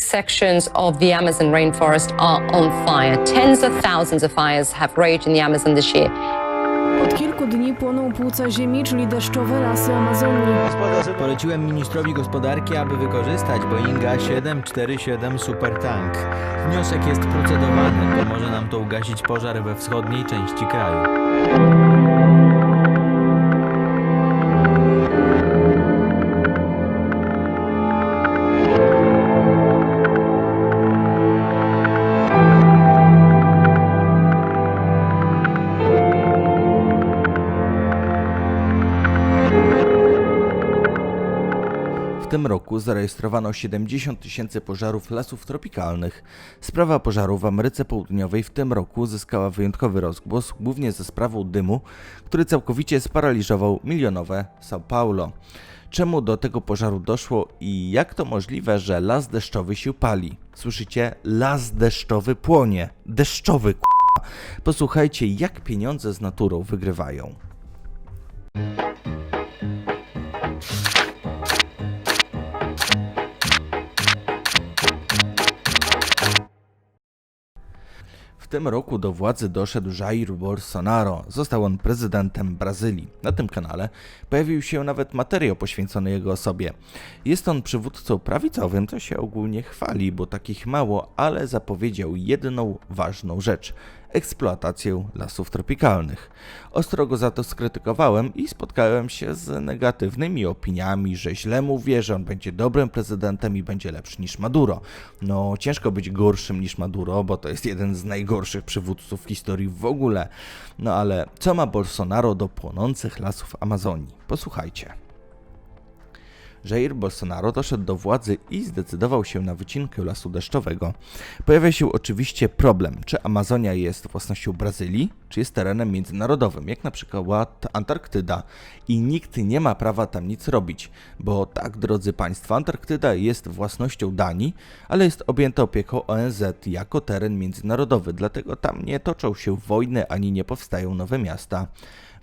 Sections of the Amazon rainforest are on fire. Tens of thousands of fires have raged in the Amazon this year. Od kilku dni płoną płuca ziemi, czyli deszczowe lasy Amazonii. Poleciłem ministrowi gospodarki, aby wykorzystać Boeinga 747 Supertank. Wniosek jest procedowany, pomoże nam to ugasić pożar we wschodniej części kraju. Tym roku zarejestrowano 70 tysięcy pożarów lasów tropikalnych. Sprawa pożarów w Ameryce Południowej w tym roku zyskała wyjątkowy rozgłos, głównie ze sprawą dymu, który całkowicie sparaliżował milionowe São Paulo. Czemu do tego pożaru doszło i jak to możliwe, że las deszczowy się pali? Słyszycie? Las deszczowy płonie. Deszczowy, k***a. Posłuchajcie, jak pieniądze z naturą wygrywają. Tym roku do władzy doszedł Jair Bolsonaro. Został on prezydentem Brazylii. Na tym kanale pojawił się nawet materiał poświęcony jego osobie. Jest on przywódcą prawicowym, co się ogólnie chwali, bo takich mało, ale zapowiedział jedną ważną rzecz eksploatację lasów tropikalnych. Ostro go za to skrytykowałem i spotkałem się z negatywnymi opiniami, że źle mówię, że on będzie dobrym prezydentem i będzie lepszy niż Maduro. No, ciężko być gorszym niż Maduro, bo to jest jeden z najgorszych przywódców w historii w ogóle. No ale co ma Bolsonaro do płonących lasów Amazonii? Posłuchajcie. Jair Bolsonaro doszedł do władzy i zdecydował się na wycinkę lasu deszczowego. Pojawia się oczywiście problem, czy Amazonia jest własnością Brazylii, czy jest terenem międzynarodowym, jak na przykład Antarktyda. I nikt nie ma prawa tam nic robić, bo tak, drodzy Państwo, Antarktyda jest własnością Danii, ale jest objęta opieką ONZ jako teren międzynarodowy, dlatego tam nie toczą się wojny ani nie powstają nowe miasta.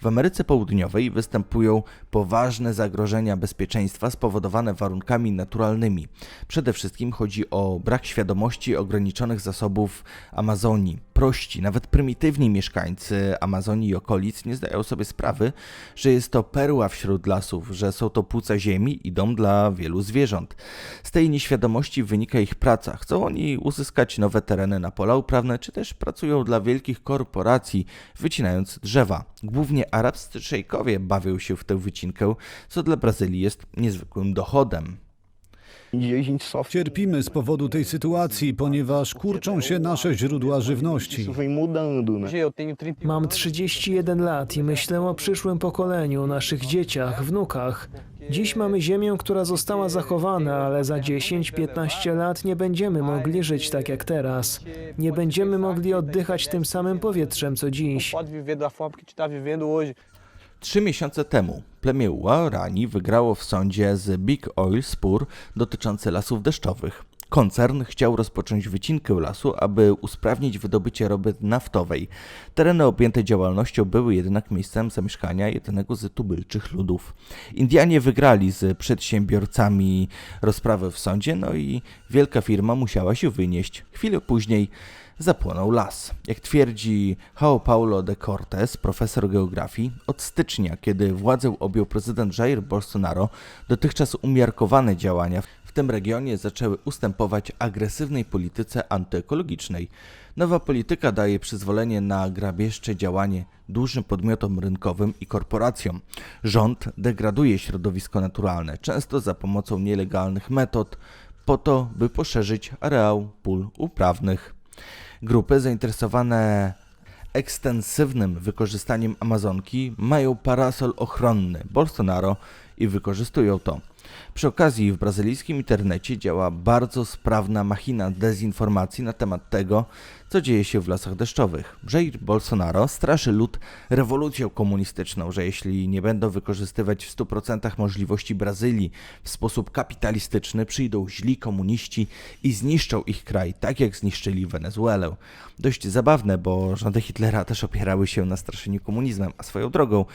W Ameryce Południowej występują poważne zagrożenia bezpieczeństwa spowodowane warunkami naturalnymi. Przede wszystkim chodzi o brak świadomości ograniczonych zasobów Amazonii. Prości, nawet prymitywni mieszkańcy Amazonii i okolic nie zdają sobie sprawy, że jest to perła wśród lasów, że są to płuca ziemi i dom dla wielu zwierząt. Z tej nieświadomości wynika ich praca. Chcą oni uzyskać nowe tereny na pola uprawne, czy też pracują dla wielkich korporacji, wycinając drzewa. Głównie arabscy szejkowie bawią się w tę wycinkę, co dla Brazylii jest niezwykłym dochodem. Cierpimy z powodu tej sytuacji, ponieważ kurczą się nasze źródła żywności. Mam 31 lat i myślę o przyszłym pokoleniu, naszych dzieciach, wnukach. Dziś mamy ziemię, która została zachowana, ale za 10-15 lat nie będziemy mogli żyć tak jak teraz. Nie będziemy mogli oddychać tym samym powietrzem co dziś. Trzy miesiące temu plemię Guarani wygrało w sądzie z Big Oil spór dotyczący lasów deszczowych. Koncern chciał rozpocząć wycinkę lasu, aby usprawnić wydobycie ropy naftowej. Tereny objęte działalnością były jednak miejscem zamieszkania jednego z tubylczych ludów. Indianie wygrali z przedsiębiorcami rozprawę w sądzie, no i wielka firma musiała się wynieść. Chwilę później zapłonął las. Jak twierdzi João Paulo de Cortes, profesor geografii, od stycznia, kiedy władzę objął prezydent Jair Bolsonaro, dotychczas umiarkowane działania w tym regionie zaczęły ustępować agresywnej polityce antyekologicznej. Nowa polityka daje przyzwolenie na grabieżcze działanie dużym podmiotom rynkowym i korporacjom. Rząd degraduje środowisko naturalne, często za pomocą nielegalnych metod, po to, by poszerzyć areał pól uprawnych. Grupy zainteresowane ekstensywnym wykorzystaniem Amazonki mają parasol ochronny Bolsonaro i wykorzystują to. Przy okazji w brazylijskim internecie działa bardzo sprawna machina dezinformacji na temat tego, co dzieje się w lasach deszczowych. Jair Bolsonaro straszy lud rewolucją komunistyczną, że jeśli nie będą wykorzystywać w 100% możliwości Brazylii w sposób kapitalistyczny, przyjdą źli komuniści i zniszczą ich kraj, tak jak zniszczyli Wenezuelę. Dość zabawne, bo rządy Hitlera też opierały się na straszeniu komunizmem, a swoją drogą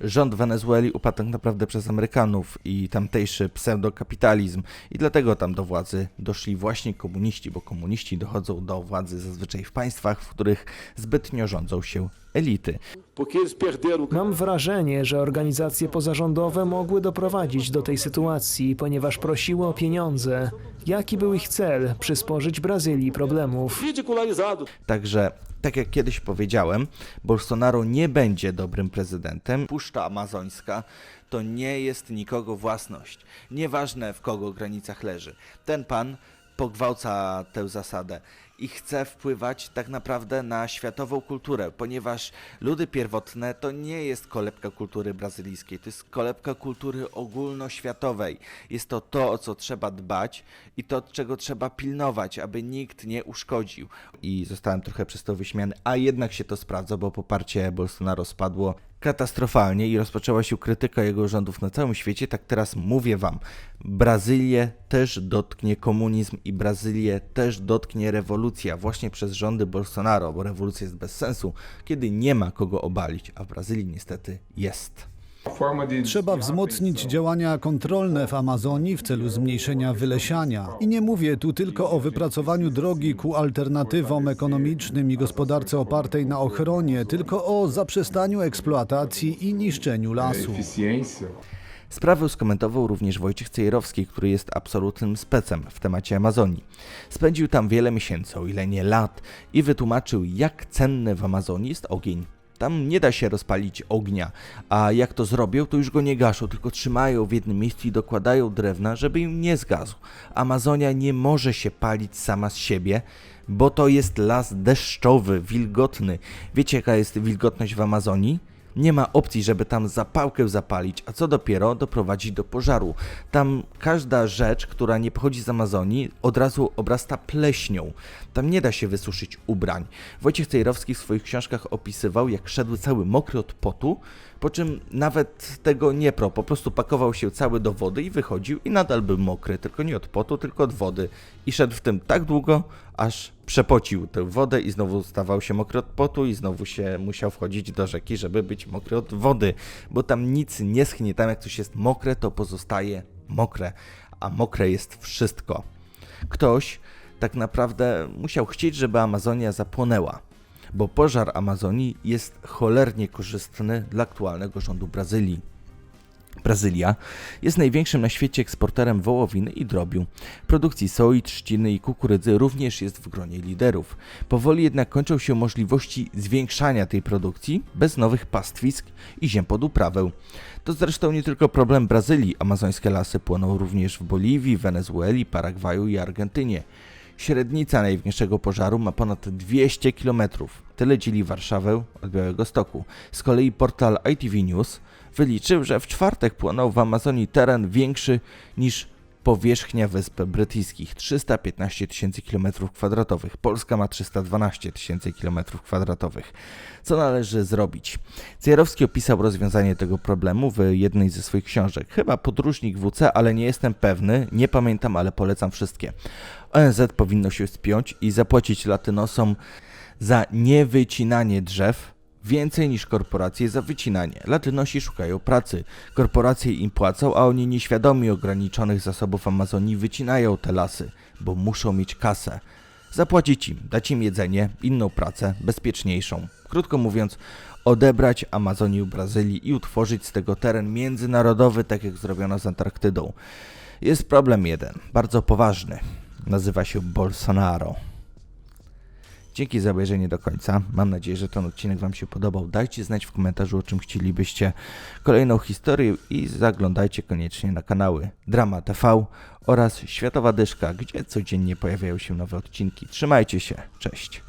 Rząd Wenezueli upadł tak naprawdę przez Amerykanów i tamtejszy pseudokapitalizm. I dlatego tam do władzy doszli właśnie komuniści, bo komuniści dochodzą do władzy zazwyczaj w państwach, w których zbytnio rządzą się elity. Mam wrażenie, że organizacje pozarządowe mogły doprowadzić do tej sytuacji, ponieważ prosiły o pieniądze. Jaki był ich cel? Przysporzyć Brazylii problemów. Także, tak jak kiedyś powiedziałem, Bolsonaro nie będzie dobrym prezydentem. Puszcza Amazońska to nie jest nikogo własność. Nieważne w kogo granicach leży. Ten pan pogwałca tę zasadę i chce wpływać tak naprawdę na światową kulturę, ponieważ ludy pierwotne to nie jest kolebka kultury brazylijskiej, to jest kolebka kultury ogólnoświatowej. Jest to to, o co trzeba dbać i to, czego trzeba pilnować, aby nikt nie uszkodził. I zostałem trochę przez to wyśmiany, a jednak się to sprawdza, bo poparcie Bolsonaro spadło katastrofalnie i rozpoczęła się krytyka jego rządów na całym świecie, tak teraz mówię wam, Brazylię też dotknie komunizm i Brazylię też dotknie rewolucja właśnie przez rządy Bolsonaro, bo rewolucja jest bez sensu, kiedy nie ma kogo obalić, a w Brazylii niestety jest. Trzeba wzmocnić działania kontrolne w Amazonii w celu zmniejszenia wylesiania. I nie mówię tu tylko o wypracowaniu drogi ku alternatywom ekonomicznym i gospodarce opartej na ochronie, tylko o zaprzestaniu eksploatacji i niszczeniu lasu. Sprawę skomentował również Wojciech Cejerowski, który jest absolutnym specem w temacie Amazonii. Spędził tam wiele miesięcy, o ile nie lat, i wytłumaczył, jak cenny w Amazonii jest ogień. Tam nie da się rozpalić ognia, a jak to zrobią, to już go nie gaszą, tylko trzymają w jednym miejscu i dokładają drewna, żeby im nie zgasł. Amazonia nie może się palić sama z siebie, bo to jest las deszczowy, wilgotny. Wiecie, jaka jest wilgotność w Amazonii? Nie ma opcji, żeby tam zapałkę zapalić, a co dopiero doprowadzić do pożaru. Tam każda rzecz, która nie pochodzi z Amazonii, od razu obrasta pleśnią. Tam nie da się wysuszyć ubrań. Wojciech Cejrowski w swoich książkach opisywał, jak szedł cały mokry od potu, po czym nawet tego nie pro, po prostu pakował się cały do wody i wychodził i nadal był mokry, tylko nie od potu, tylko od wody. I szedł w tym tak długo, aż przepocił tę wodę i znowu stawał się mokry od potu i znowu się musiał wchodzić do rzeki, żeby być mokry od wody, bo tam nic nie schnie, tam jak coś jest mokre, to pozostaje mokre, a mokre jest wszystko. Ktoś tak naprawdę musiał chcieć, żeby Amazonia zapłonęła, bo pożar Amazonii jest cholernie korzystny dla aktualnego rządu Brazylii. Brazylia jest największym na świecie eksporterem wołowiny i drobiu. Produkcji soi, trzciny i kukurydzy również jest w gronie liderów. Powoli jednak kończą się możliwości zwiększania tej produkcji bez nowych pastwisk i ziem pod uprawę. To zresztą nie tylko problem Brazylii. Amazońskie lasy płoną również w Boliwii, Wenezueli, Paragwaju i Argentynie. Średnica największego pożaru ma ponad 200 km. Tyle dzieli Warszawę od Białego Stoku. Z kolei portal ITV News wyliczył, że w czwartek płonął w Amazonii teren większy niż powierzchnia Wysp Brytyjskich 315 tysięcy km2. Polska ma 312 tysięcy km2. Co należy zrobić? Cejrowski opisał rozwiązanie tego problemu w jednej ze swoich książek. Chyba podróżnik WC, ale nie jestem pewny, nie pamiętam, ale polecam wszystkie. ONZ powinno się spiąć i zapłacić latynosom za niewycinanie drzew więcej niż korporacje za wycinanie. Latynosi szukają pracy. Korporacje im płacą, a oni nieświadomi ograniczonych zasobów Amazonii wycinają te lasy, bo muszą mieć kasę. Zapłacić im, dać im jedzenie, inną pracę, bezpieczniejszą. Krótko mówiąc, odebrać Amazonię Brazylii i utworzyć z tego teren międzynarodowy, tak jak zrobiono z Antarktydą. Jest problem jeden, bardzo poważny. Nazywa się Bolsonaro. Dzięki za obejrzenie do końca. Mam nadzieję, że ten odcinek Wam się podobał. Dajcie znać w komentarzu, o czym chcielibyście kolejną historię i zaglądajcie koniecznie na kanały Drama TV oraz Światowa Dyszka, gdzie codziennie pojawiają się nowe odcinki. Trzymajcie się, cześć.